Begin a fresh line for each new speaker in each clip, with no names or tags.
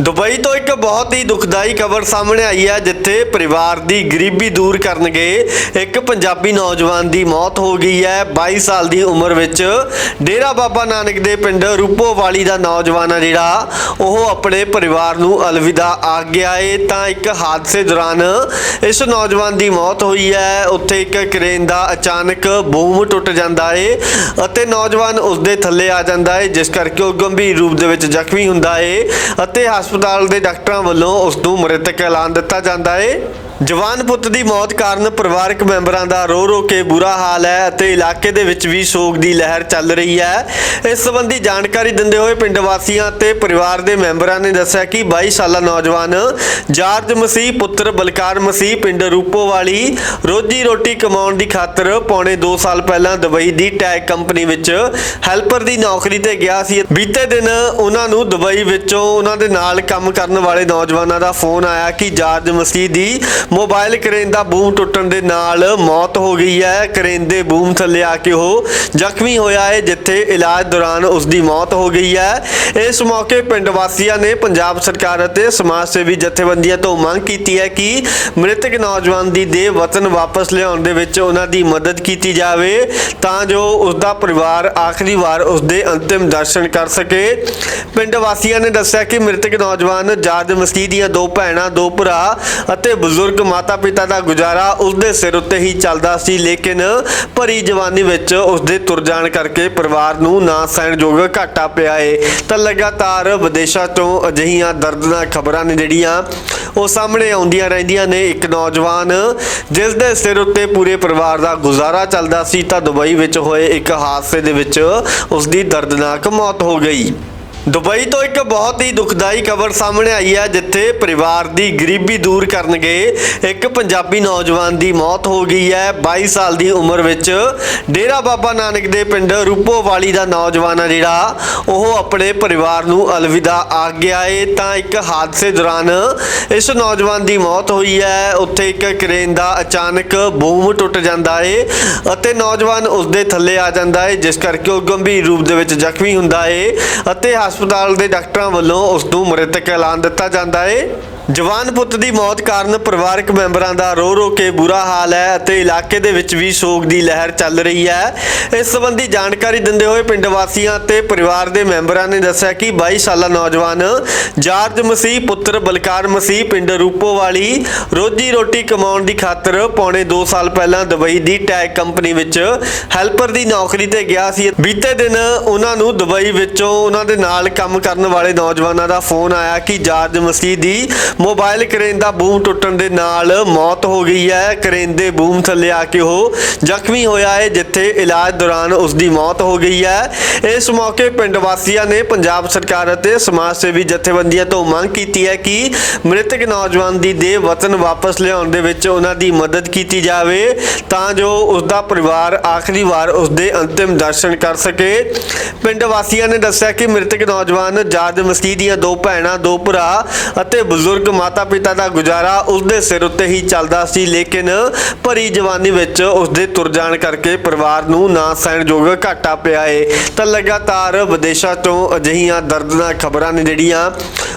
Dubai ਤੋਂ ਇੱਕ ਬਹੁਤ ਹੀ ਦੁਖਦਾਈ ਖਬਰ ਸਾਹਮਣੇ ਆਈ ਹੈ, ਜਿੱਥੇ ਪਰਿਵਾਰ ਦੀ ਗਰੀਬੀ ਦੂਰ ਕਰਨਗੇ ਇੱਕ ਪੰਜਾਬੀ ਨੌਜਵਾਨ ਦੀ ਮੌਤ ਹੋ ਗਈ ਹੈ। 22 ਸਾਲ ਦੀ ਉਮਰ ਵਿੱਚ ਡੇਰਾ ਬਾਬਾ ਨਾਨਕ ਦੇ ਪਿੰਡ ਰੂਪੋਵਾਲੀ ਦਾ ਨੌਜਵਾਨ ਹੈ ਜਿਹੜਾ, ਉਹ ਆਪਣੇ ਪਰਿਵਾਰ ਨੂੰ ਅਲਵਿਦਾ ਆ ਗਿਆ ਏ। ਤਾਂ ਇੱਕ ਹਾਦਸੇ ਦੌਰਾਨ ਇਸ ਨੌਜਵਾਨ ਦੀ ਮੌਤ ਹੋਈ ਹੈ। ਉੱਥੇ ਇੱਕ ਕ੍ਰੇਨ ਦਾ ਅਚਾਨਕ ਬੂਮ ਟੁੱਟ ਜਾਂਦਾ ਏ ਅਤੇ ਨੌਜਵਾਨ ਉਸ ਦੇ ਥੱਲੇ ਆ ਜਾਂਦਾ ਏ, ਜਿਸ ਕਰਕੇ ਉਹ ਗੰਭੀਰ ਰੂਪ ਦੇ ਵਿੱਚ ਜ਼ਖਮੀ ਹੁੰਦਾ ਏ ਅਤੇ ਹਸਪਤਾਲ ਦੇ ਡਾਕਟਰਾਂ ਵੱਲੋਂ ਉਸ ਨੂੰ ਮ੍ਰਿਤਕ ਐਲਾਨ ਦਿੱਤਾ ਜਾਂਦਾ ਏ। ਜਵਾਨ ਪੁੱਤ ਦੀ ਮੌਤ ਕਾਰਨ ਪਰਿਵਾਰਕ ਮੈਂਬਰਾਂ ਦਾ ਰੋ ਰੋ ਕੇ ਬੁਰਾ ਹਾਲ ਹੈ ਅਤੇ ਇਲਾਕੇ ਦੇ ਵਿੱਚ ਵੀ ਸੋਗ ਦੀ ਲਹਿਰ ਚੱਲ ਰਹੀ ਹੈ। ਇਸ ਸੰਬੰਧੀ ਜਾਣਕਾਰੀ ਦਿੰਦੇ ਹੋਏ ਪਿੰਡ ਵਾਸੀਆਂ ਤੇ ਪਰਿਵਾਰ ਦੇ ਮੈਂਬਰਾਂ ਨੇ ਦੱਸਿਆ ਕਿ 22 ਸਾਲਾ ਨੌਜਵਾਨ ਜਾਰਜ ਮਸੀਹ, ਪੁੱਤਰ ਬਲਕਾਰ ਮਸੀਹ, ਪਿੰਡ ਰੂਪੋ ਵਾਲੀ ਰੋਜੀ ਰੋਟੀ ਕਮਾਉਣ ਦੀ ਖਾਤਰ ਪੌਣੇ 2 ਸਾਲ ਪਹਿਲਾਂ ਦੁਬਈ ਦੀ ਟੈਗ ਕੰਪਨੀ ਵਿੱਚ ਹੈਲਪਰ ਦੀ ਨੌਕਰੀ ਤੇ ਗਿਆ ਸੀ। ਬੀਤੇ ਦਿਨ ਉਹਨਾਂ ਨੂੰ ਦੁਬਈ ਵਿੱਚੋਂ ਉਹਨਾਂ ਦੇ ਨਾਲ ਕੰਮ ਕਰਨ ਵਾਲੇ ਨੌਜਵਾਨਾਂ ਦਾ ਫੋਨ ਆਇਆ ਕਿ ਜਾਰਜ ਮਸੀਹ ਦੀ ਮੋਬਾਈਲ ਕਰੇਨ ਦਾ ਬੂਮ ਟੁੱਟਣ ਦੇ ਨਾਲ ਮੌਤ ਹੋ ਗਈ ਹੈ। ਕਰੇਨ ਦੇ ਬੂਮ ਥੱਲੇ ਆ ਕੇ ਉਹ ਜ਼ਖਮੀ ਹੋਇਆ ਹੈ, ਜਿੱਥੇ ਇਲਾਜ ਦੌਰਾਨ ਉਸ ਦੀ ਮੌਤ ਹੋ ਗਈ ਹੈ। ਇਸ ਮੌਕੇ ਪਿੰਡ ਵਾਸੀਆਂ ਨੇ ਪੰਜਾਬ ਸਰਕਾਰ ਅਤੇ ਸਮਾਜ ਸੇਵੀ ਜਥੇਬੰਦੀਆਂ ਤੋਂ ਮੰਗ ਕੀਤੀ ਹੈ ਕਿ ਮ੍ਰਿਤਕ ਨੌਜਵਾਨ ਦੀ ਦੇਹ ਵਤਨ ਵਾਪਸ ਲਿਆਉਣ ਦੇ ਵਿੱਚ ਉਹਨਾਂ ਦੀ ਮਦਦ ਕੀਤੀ ਜਾਵੇ, ਤਾਂ ਜੋ ਉਸ ਦਾ ਪਰਿਵਾਰ ਆਖਰੀ ਵਾਰ ਉਸ ਦੇ ਅੰਤਿਮ ਦਰਸ਼ਨ ਕਰ ਸਕੇ। ਪਿੰਡ ਵਾਸੀਆਂ ਨੇ ਦੱਸਿਆ ਕਿ ਮ੍ਰਿਤਕ ਨੌਜਵਾਨ ਜਾਰਜ ਮਸੀਹ ਦੀਆਂ ਦੋ ਭੈਣਾਂ, ਦੋ ਭਰਾ ਅਤੇ ਬਜ਼ੁਰਗ ਮਾਤਾ-ਪਿਤਾ ਦਾ ਗੁਜ਼ਾਰਾ ਉਸ ਦੇ ਸਿਰ ਉੱਤੇ ਹੀ ਚੱਲਦਾ ਸੀ, ਲੇਕਿਨ ਭਰੀ ਜਵਾਨੀ ਵਿੱਚ ਉਸ ਦੇ ਤੁਰ ਜਾਣ ਕਰਕੇ ਪਰਿਵਾਰ ਨੂੰ ਨਾ ਸਹਿਣਯੋਗ ਘਾਟਾ ਪਿਆ ਏ। ਤਾਂ ਲਗਾਤਾਰ ਵਿਦੇਸ਼ਾਂ ਤੋਂ ਅਜਿਹੀਆਂ ਦਰਦਨਾਕ ਖਬਰਾਂ ਨੇ ਜਿਹੜੀਆਂ ਉਹ ਸਾਹਮਣੇ ਆਉਂਦੀਆਂ ਰਹਿੰਦੀਆਂ ਨੇ। ਇੱਕ ਨੌਜਵਾਨ ਜਿਸ ਦੇ ਸਿਰ ਉੱਤੇ ਪੂਰੇ ਪਰਿਵਾਰ ਦਾ ਗੁਜ਼ਾਰਾ ਚੱਲਦਾ ਸੀ, ਤਾਂ ਦੁਬਈ ਵਿੱਚ ਹੋਏ ਇੱਕ ਹਾਦਸੇ ਦੇ ਵਿੱਚ ਉਸ ਦੀ ਦਰਦਨਾਕ ਮੌਤ ਹੋ ਗਈ। ਦੁਬਈ ਤੋਂ ਇੱਕ ਬਹੁਤ ਹੀ ਦੁਖਦਾਈ ਖਬਰ ਸਾਹਮਣੇ ਆਈ ਹੈ, ਜਿੱਥੇ ਪਰਿਵਾਰ ਦੀ ਗਰੀਬੀ ਦੂਰ ਕਰਨ ਗਏ ਇੱਕ ਪੰਜਾਬੀ ਨੌਜਵਾਨ ਦੀ ਮੌਤ ਹੋ ਗਈ ਹੈ। 22 ਸਾਲ ਦੀ ਉਮਰ ਵਿੱਚ ਡੇਰਾ ਬਾਬਾ ਨਾਨਕ ਦੇ ਪਿੰਡ ਰੂਪੋਵਾਲੀ ਦਾ ਨੌਜਵਾਨ ਹੈ ਜਿਹੜਾ, ਉਹ ਆਪਣੇ ਪਰਿਵਾਰ ਨੂੰ ਅਲਵਿਦਾ ਆ ਗਿਆ ਏ। ਤਾਂ ਇੱਕ ਹਾਦਸੇ ਦੌਰਾਨ ਇਸ ਨੌਜਵਾਨ ਦੀ ਮੌਤ ਹੋਈ ਹੈ। ਉੱਥੇ ਇੱਕ ਕ੍ਰੇਨ ਦਾ ਅਚਾਨਕ ਬੂਮ ਟੁੱਟ ਜਾਂਦਾ ਏ ਅਤੇ ਨੌਜਵਾਨ ਉਸ ਦੇ ਥੱਲੇ ਆ ਜਾਂਦਾ ਏ, ਜਿਸ ਕਰਕੇ ਉਹ ਗੰਭੀਰ ਰੂਪ ਦੇ ਵਿੱਚ ਜ਼ਖਮੀ ਹੁੰਦਾ ਏ ਅਤੇ ਹਸਪਤਾਲ ਦੇ ਡਾਕਟਰਾਂ ਵੱਲੋਂ ਉਸ ਨੂੰ ਮ੍ਰਿਤਕ ਐਲਾਨ ਦਿੱਤਾ ਜਾਂਦਾ ਏ। ਜਵਾਨ ਪੁੱਤ ਦੀ ਮੌਤ ਕਾਰਨ ਪਰਿਵਾਰਕ ਮੈਂਬਰਾਂ ਦਾ ਰੋ ਰੋ ਕੇ ਬੁਰਾ ਹਾਲ ਹੈ ਅਤੇ ਇਲਾਕੇ ਦੇ ਵਿੱਚ ਵੀ ਸੋਗ ਦੀ ਲਹਿਰ ਚੱਲ ਰਹੀ ਹੈ। ਇਸ ਸੰਬੰਧੀ ਜਾਣਕਾਰੀ ਦਿੰਦੇ ਹੋਏ ਪਿੰਡ ਵਾਸੀਆਂ ਤੇ ਪਰਿਵਾਰ ਦੇ ਮੈਂਬਰਾਂ ਨੇ ਦੱਸਿਆ ਕਿ 22 ਸਾਲਾ ਨੌਜਵਾਨ ਜਾਰਜ ਮਸੀਹ, ਪੁੱਤਰ ਬਲਕਾਰ ਮਸੀਹ, ਪਿੰਡ ਰੂਪੋ ਵਾਲੀ ਰੋਜੀ ਰੋਟੀ ਕਮਾਉਣ ਦੀ ਖਾਤਰ ਪੌਣੇ 2 ਸਾਲ ਪਹਿਲਾਂ ਦੁਬਈ ਦੀ ਟੈਗ ਕੰਪਨੀ ਵਿੱਚ ਹੈਲਪਰ ਦੀ ਨੌਕਰੀ ਤੇ ਗਿਆ ਸੀ। ਬੀਤੇ ਦਿਨ ਉਹਨਾਂ ਨੂੰ ਦੁਬਈ ਵਿੱਚੋਂ ਉਹਨਾਂ ਦੇ ਨਾਲ ਕੰਮ ਕਰਨ ਵਾਲੇ ਨੌਜਵਾਨਾਂ ਦਾ ਫੋਨ ਆਇਆ ਕਿ ਜਾਰਜ ਮਸੀਹ ਦੀ ਮੋਬਾਈਲ ਕਰੇਨ ਦਾ ਬੂਮ ਟੁੱਟਣ ਦੇ ਨਾਲ ਮੌਤ ਹੋ ਗਈ ਹੈ। ਕਰੇਨ ਦੇ ਬੂਮ ਥੱਲੇ ਆ ਕੇ ਉਹ ਜ਼ਖਮੀ ਹੋਇਆ ਹੈ, ਜਿੱਥੇ ਇਲਾਜ ਦੌਰਾਨ ਉਸ ਦੀ ਮੌਤ ਹੋ ਗਈ ਹੈ। ਇਸ ਮੌਕੇ ਪਿੰਡ ਵਾਸੀਆਂ ਨੇ ਪੰਜਾਬ ਸਰਕਾਰ ਅਤੇ ਸਮਾਜ ਸੇਵੀ ਜਥੇਬੰਦੀਆਂ ਤੋਂ ਮੰਗ ਕੀਤੀ ਹੈ ਕਿ ਮ੍ਰਿਤਕ ਨੌਜਵਾਨ ਦੀ ਦੇਹ ਵਤਨ ਵਾਪਸ ਲਿਆਉਣ ਦੇ ਵਿੱਚ ਉਹਨਾਂ ਦੀ ਮਦਦ ਕੀਤੀ ਜਾਵੇ, ਤਾਂ ਜੋ ਉਸ ਦਾ ਪਰਿਵਾਰ ਆਖਰੀ ਵਾਰ ਉਸ ਦੇ ਅੰਤਿਮ ਦਰਸ਼ਨ ਕਰ ਸਕੇ। ਪਿੰਡ ਵਾਸੀਆਂ ਨੇ ਦੱਸਿਆ ਕਿ ਮ੍ਰਿਤਕ ਨੌਜਵਾਨ ਜਾਦ ਮਸੀਹ ਦੀਆਂ ਦੋ ਭੈਣਾਂ, ਦੋ ਭਰਾ ਅਤੇ ਬਜ਼ੁਰਗ ਮਾਤਾ-ਪਿਤਾ ਦਾ ਗੁਜ਼ਾਰਾ ਉਸ ਦੇ ਸਿਰ ਉੱਤੇ ਹੀ ਚੱਲਦਾ ਸੀ, ਲੇਕਿਨ ਭਰੀ ਜਵਾਨੀ ਵਿੱਚ ਉਸ ਦੇ ਤੁਰ ਜਾਣ ਕਰਕੇ ਪਰਿਵਾਰ ਨੂੰ ਨਾ ਸਹਿਣਯੋਗ ਘਾਟਾ ਪਿਆ ਏ। ਤਾਂ ਲਗਾਤਾਰ ਵਿਦੇਸ਼ਾਂ ਤੋਂ ਅਜਿਹੀਆਂ ਦਰਦਨਾਕ ਖਬਰਾਂ ਨੇ ਜਿਹੜੀਆਂ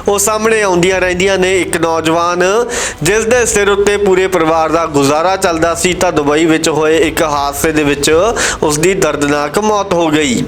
ਉਹ ਸਾਹਮਣੇ ਆਉਂਦੀਆਂ ਰਹਿੰਦੀਆਂ ਨੇ। ਇੱਕ ਨੌਜਵਾਨ ਜਿਸ ਦੇ ਸਿਰ ਉੱਤੇ ਪੂਰੇ ਪਰਿਵਾਰ ਦਾ ਗੁਜ਼ਾਰਾ ਚੱਲਦਾ ਸੀ, ਤਾਂ ਦੁਬਈ ਵਿੱਚ ਹੋਏ ਇੱਕ ਹਾਦਸੇ ਦੇ ਵਿੱਚ ਉਸ ਦੀ ਦਰਦਨਾਕ ਮੌਤ ਹੋ ਗਈ।